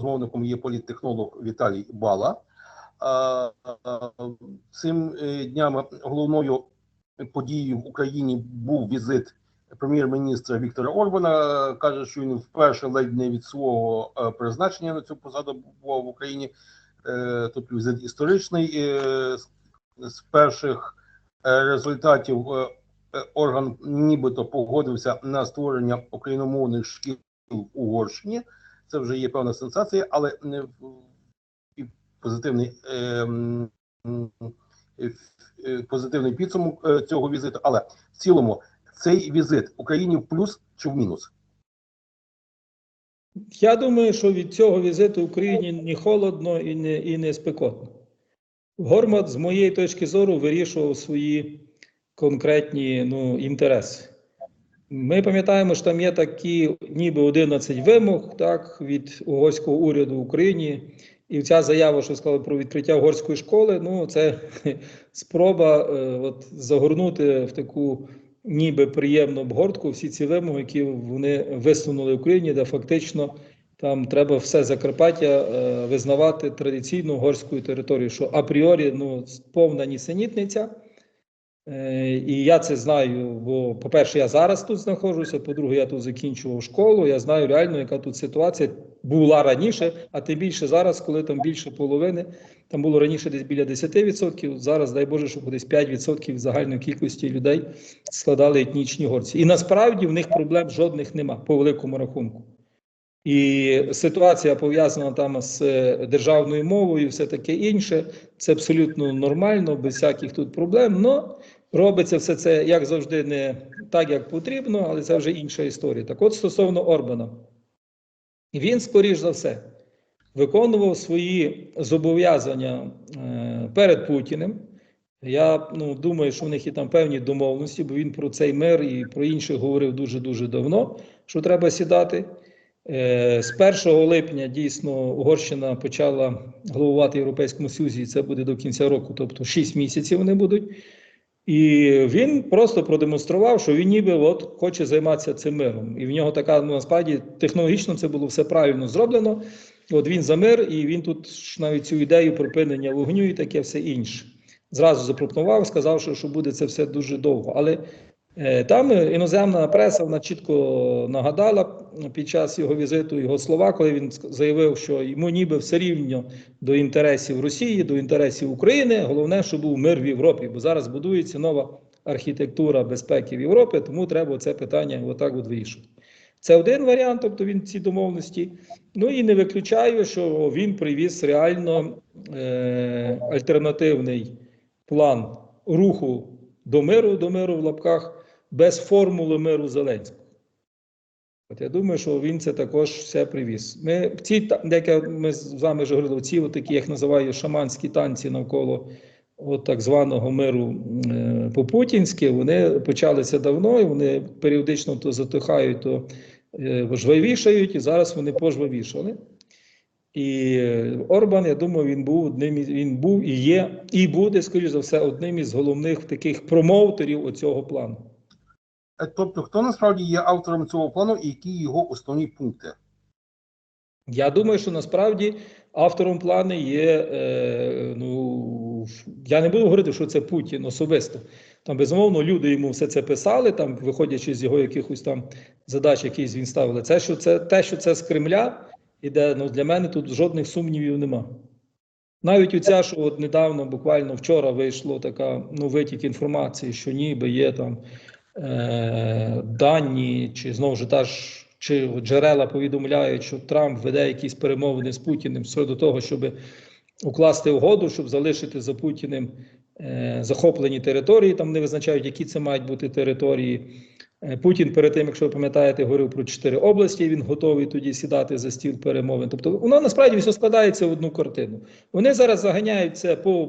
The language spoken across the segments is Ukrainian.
співрозмовником є політтехнолог Віталій Бала. Цим е, днями головною подією в Україні був візит прем'єр-міністра Віктора Орбана. Каже, що він вперше ледь не від свого е, призначення на цю посаду був в Україні. Тобто візит історичний. З- перших результатів орган нібито погодився на створення україномовних шкіл в Угорщині. Це вже є певна сенсація, але і позитивний, е, м, м, е, е, позитивний підсумок е, цього візиту. Але в цілому цей візит Україні в плюс чи в мінус? Я думаю, що від цього візиту Україні ні холодно і не, і не спекотно. Гормат, з моєї точки зору, вирішував свої конкретні ну, інтереси. Ми пам'ятаємо, що там є такі ніби 11 вимог так, від угорського уряду в Україні. І ця заява, що сказали про відкриття угорської школи, ну це спроба е, от, загорнути в таку ніби приємну обгортку всі ці вимоги, які вони висунули в Україні, де фактично там треба все Закарпаття е, визнавати традиційно угорською територією, що апріорі ну, повна нісенітниця. Е, І я це знаю, бо, по-перше, я зараз тут знаходжуся, по-друге, я тут закінчував школу. Я знаю реально, яка тут ситуація була раніше, а тим більше зараз, коли там більше половини, там було раніше десь біля 10%, зараз, дай Боже, щоб десь 5% загальної кількості людей складали етнічні горці. І насправді в них проблем жодних нема по великому рахунку. І ситуація пов'язана там з е, державною мовою, все таке інше. Це абсолютно нормально, без всяких тут проблем. Но робиться все це як завжди, не так, як потрібно, але це вже інша історія. Так, от стосовно Орбана, він, скоріш за все, виконував свої зобов'язання е, перед Путіним. Я ну, думаю, що в них є там певні домовленості, бо він про цей мир і про інших говорив дуже дуже давно, що треба сідати. Е, З 1 липня дійсно Угорщина почала головувати Європейському Союзі, і це буде до кінця року, тобто 6 місяців вони будуть. І він просто продемонстрував, що він ніби от хоче займатися цим миром. І в нього така ну, насправді технологічно це було все правильно зроблено. От він за мир, і він тут ж навіть цю ідею припинення вогню і таке все інше. Зразу запропонував, сказав, що, що буде це все дуже довго. Але там іноземна преса вона чітко нагадала під час його візиту його слова, коли він заявив, що йому ніби все рівно до інтересів Росії, до інтересів України. Головне, щоб був мир в Європі, бо зараз будується нова архітектура безпеки в Європі, тому треба це питання отак от вирішувати. Це один варіант, тобто він ці домовленості. Ну і не виключаю, що він привіз реально е, альтернативний план руху до миру, до миру в лапках, без формули миру Зеленського. От я думаю, що він це також все привіз. Ми ці деякі ми з вами вже говорили, ці такі, як називаю, шаманські танці навколо от так званого миру е, по-путінськи, вони почалися давно, і вони періодично то затихають, то е, жвавішають, і зараз вони пожвавішали. І Орбан, я думаю, він був одним із він був і є, і буде, скоріш за все, одним із головних таких промоутерів оцього плану. Е, Тобто, хто насправді є автором цього плану і які його основні пункти? Я думаю, що насправді автором плану є. Е, ну я не буду говорити, що це Путін особисто. Там безумовно люди йому все це писали, там виходячи з його якихось там задач, які він ставили. Це що це те, що це з Кремля іде. Ну для мене тут жодних сумнівів нема. Навіть оця, що от недавно, буквально вчора вийшло така ну, витік інформації, що ніби є там е, дані, чи знову ж та ж чи джерела повідомляють, що Трамп веде якісь перемовини з Путіним щодо того, щоб укласти угоду, щоб залишити за Путіним е, захоплені території. Там не визначають, які це мають бути території. Е, Путін перед тим, якщо ви пам'ятаєте, говорив про чотири області. Він готовий тоді сідати за стіл перемовин. Тобто, воно насправді все складається в одну картину. Вони зараз заганяють це по,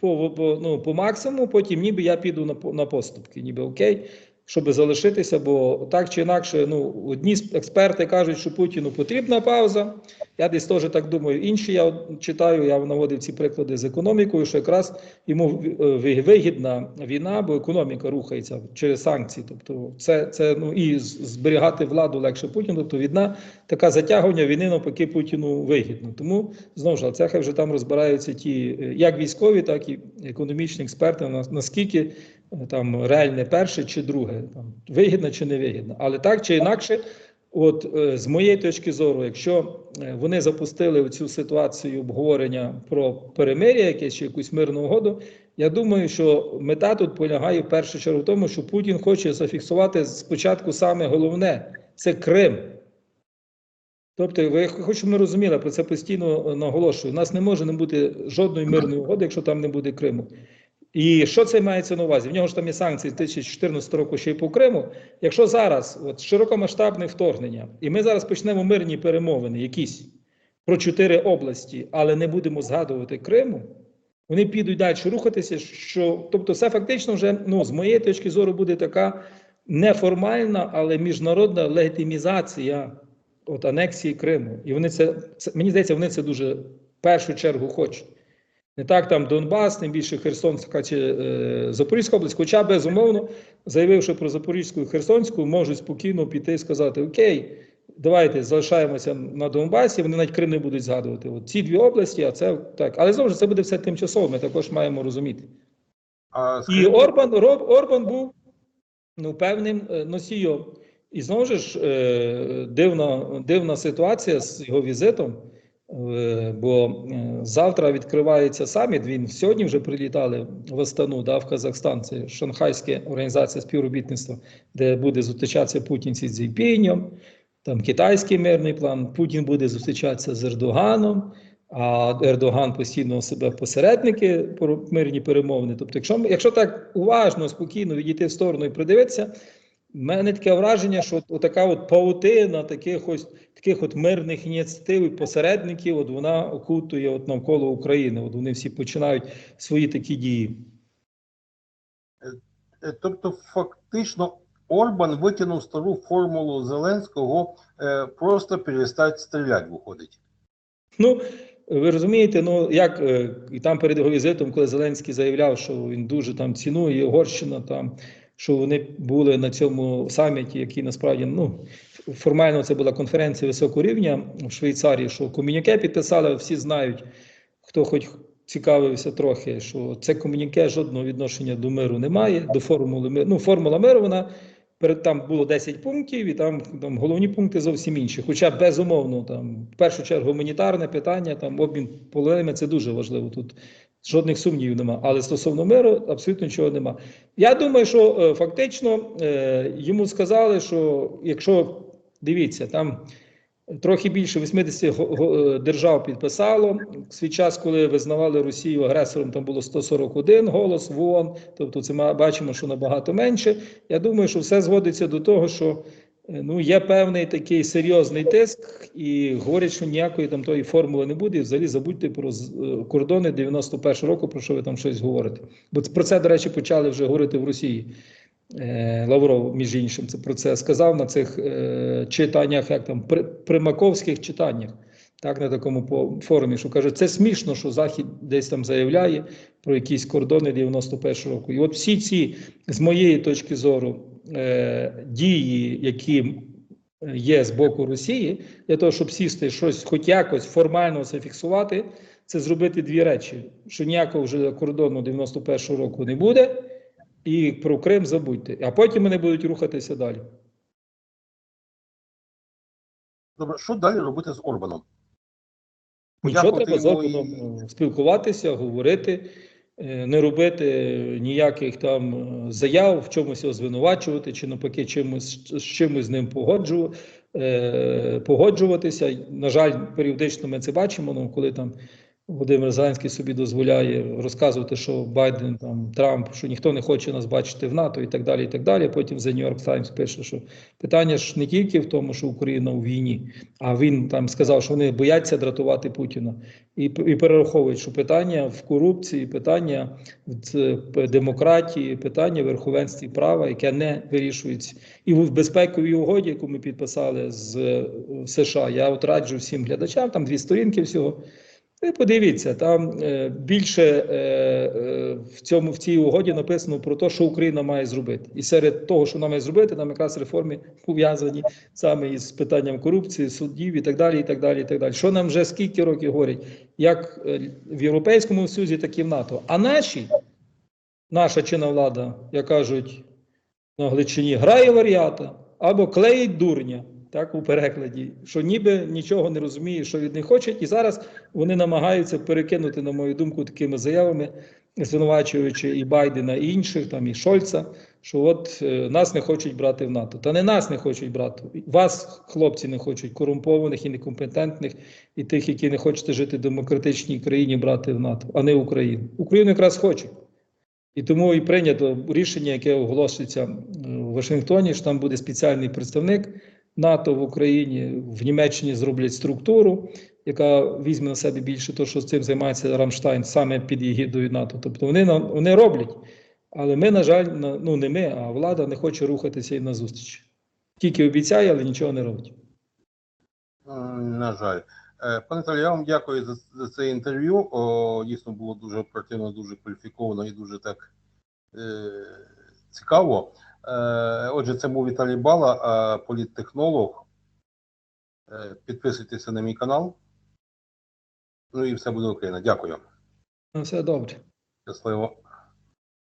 по, по, ну, по максимуму. Потім, ніби я піду на, на поступки, ніби окей. Щоб залишитися, бо так чи інакше, ну одні експерти кажуть, що Путіну потрібна пауза. Я десь теж так думаю. Інші я читаю, я наводив ці приклади з економікою, що якраз йому е, ви- вигідна війна, бо економіка рухається через санкції. Тобто, це, це ну і зберігати владу легше Путіну. Тобто, відна така затягування війни навпаки Путіну вигідно. Тому знову ж це хай вже там розбираються ті, е, як військові, так і економічні експерти. на- Наскільки там реальне перше чи друге, там вигідно чи не вигідно. Але так чи інакше. От е, з моєї точки зору, якщо е, вони запустили цю ситуацію обговорення про перемир'я, якесь чи якусь мирну угоду, я думаю, що мета тут полягає в першу чергу в тому, що Путін хоче зафіксувати спочатку саме головне це Крим. Тобто, ви хоч ми розуміли, про це постійно е, наголошую. У нас не може не бути жодної мирної угоди, якщо там не буде Криму. І що це мається на увазі? В нього ж там є санкції з 2014 року ще й по Криму. Якщо зараз от широкомасштабне вторгнення, і ми зараз почнемо мирні перемовини, якісь про чотири області, але не будемо згадувати Криму, вони підуть далі рухатися. Що, тобто, це фактично вже ну, з моєї точки зору буде така неформальна, але міжнародна легітимізація от анексії Криму. І вони це, це мені здається, вони це дуже в першу чергу хочуть. Не так там Донбас, тим більше Херсонська чи е, Запорізька область, хоча безумовно, заявивши про Запорізьку і Херсонську, можуть спокійно піти і сказати: Окей, давайте залишаємося на Донбасі, вони навіть Крим не будуть згадувати. От ці дві області, а це так. Але знову ж це буде все тимчасово, ми також маємо розуміти. А І Орбан, Роб, Орбан був ну, певним е, носієм. І знову ж е, дивна, дивна ситуація з його візитом. Е, Бо е, завтра відкривається саміт. Він сьогодні вже прилітали в Астану, да, в Казахстан. Це Шанхайська організація співробітництва, де буде зустрічатися Путін зі Цзіньпінем, там китайський мирний план. Путін буде зустрічатися з Ердоганом. А Ердоган постійно себе посередники про мирні перемовини. Тобто, якщо, якщо так уважно, спокійно відійти в сторону і придивитися, в мене таке враження, що така от паутина таких ось таких от мирних ініціатив і посередників, от вона окутує от навколо України. От вони всі починають свої такі дії. е, тобто, фактично, Орбан витягнув стару формулу Зеленського е, просто перестати стріляти, виходить. Ну, ви розумієте, ну як е, і там перед його візитом, коли Зеленський заявляв, що він дуже там цінує Угорщина, там що вони були на цьому саміті, який насправді ну формально це була конференція високого рівня в Швейцарії, що комюніке підписали, всі знають, хто хоч цікавився трохи, що це комюніке жодного відношення до миру немає, до формули миру. Ну, формула миру, вона перед там було 10 пунктів, і там, там головні пункти зовсім інші. Хоча безумовно, там в першу чергу гуманітарне питання, там обмін полоненими це дуже важливо. Тут жодних сумнівів нема. Але стосовно миру абсолютно нічого нема. Я думаю, що е, фактично е, йому сказали, що якщо дивіться, там. Трохи більше 80 го- го- е, держав підписало. В свій час, коли визнавали Росію агресором, там було 141 голос в ООН, тобто це ми бачимо, що набагато менше. Я думаю, що все зводиться до того, що ну, є певний такий серйозний тиск, і говорять, що ніякої там тої формули не буде. І взагалі забудьте про е, кордони 91 року, про що ви там щось говорите. Бо про це, до речі, почали вже говорити в Росії. Е, Лавров, між іншим, це про це сказав на цих е, читаннях, як там при, примаковських читаннях, так на такому форумі, що каже, це смішно, що Захід десь там заявляє про якісь кордони 91 року. І от всі ці, з моєї точки зору, е, дії, які є з боку Росії, для того, щоб сісти щось, хоч якось формально зафіксувати, це зробити дві речі: що ніякого вже кордону 91-го року не буде. І про Крим забудьте, а потім вони будуть рухатися далі. Добре, що далі робити з Орбаном? Нічого треба з Орбаном е, спілкуватися, говорити, не робити ніяких там е, заяв, в чомусь його звинувачувати, чи навпаки, чимось з чимось з ним погоджу, е, погоджуватися. На жаль, періодично ми це бачимо. Ну, коли там Володимир Зеленський собі дозволяє розказувати, що Байден там Трамп, що ніхто не хоче нас бачити в НАТО і так далі. І так далі. Потім The New York Times пише, що питання ж не тільки в тому, що Україна у війні, а він там сказав, що вони бояться дратувати Путіна, і, і перераховують, що питання в корупції, питання в демократії, питання в верховенстві права, яке не вирішується, і в безпековій угоді, яку ми підписали з е, США. Я от раджу всім глядачам, там дві сторінки всього. Ви подивіться, там е, більше е, е, в цьому в цій угоді написано про те, що Україна має зробити. І серед того, що вона має зробити, там якраз реформи пов'язані саме із питанням корупції, суддів і так далі. І так далі, і так далі. Що нам вже скільки років говорять, як в Європейському Союзі, так і в НАТО. А наші, наша чинна влада, як кажуть на Гличині, грає варіата або клеїть дурня. Так, у перекладі, що ніби нічого не розуміє, що від них хочуть, і зараз вони намагаються перекинути, на мою думку, такими заявами, звинувачуючи і Байдена, і інших, там і Шольца, що от е, нас не хочуть брати в НАТО. Та не нас не хочуть брати. Вас, хлопці, не хочуть корумпованих і некомпетентних, і тих, які не хочете жити в демократичній країні, брати в НАТО, а не Україну. Україну якраз хочуть. І тому і прийнято рішення, яке оголошується е, в Вашингтоні, що там буде спеціальний представник НАТО в Україні. В Німеччині зроблять структуру, яка візьме на себе більше того, що з цим займається Рамштайн саме під егідою НАТО. Тобто вони вони роблять. Але ми, на жаль, ну не ми, а влада не хоче рухатися і на зустріч. Тільки обіцяє, але нічого не робить. На жаль. Е, Пане Віталію, я вам дякую за, за це інтерв'ю. Дійсно було дуже оперативно, дуже кваліфіковано і дуже так е, цікаво. Е, отже, це був Віталій Бала, е, політтехнолог. Е, підписуйтеся на мій канал. Ну і все буде Україна. Дякую. Ну, все добре. Щасливо.